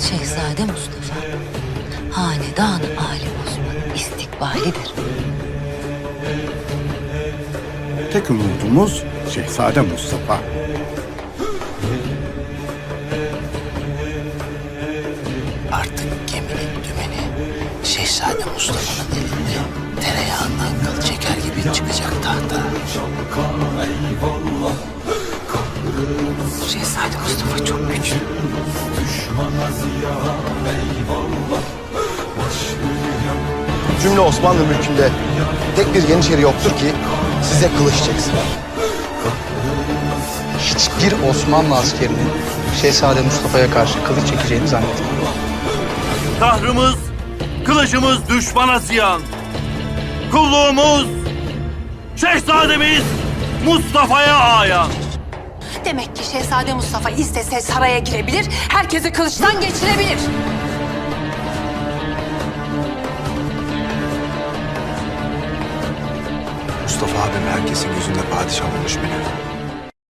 Şehzade Mustafa, hanedan Ali Osman'ın istikbalidir. Tek umudumuz Şehzade Mustafa. Artık geminin dümeni Şehzade Mustafa'nın elinde tereyağından kıl çeker gibi çıkacak tahta. Şehzade Mustafa çok güçlü. Cümle Osmanlı mülkünde tek bir Yeniçeri yoktur ki size kılıç çeksin. hiçbir Osmanlı askerinin Şehzade Mustafa'ya karşı kılıç çekeceğini zannetmiyorum. Kahrımız, kılıcımız düşmana ziyan. Kulluğumuz, şehzademiz Mustafa'ya ayan. Demek ki Şehzade Mustafa istese saraya girebilir, herkesi kılıçtan geçirebilir. Mustafa abim herkesin gözünde padişah olmuş bile.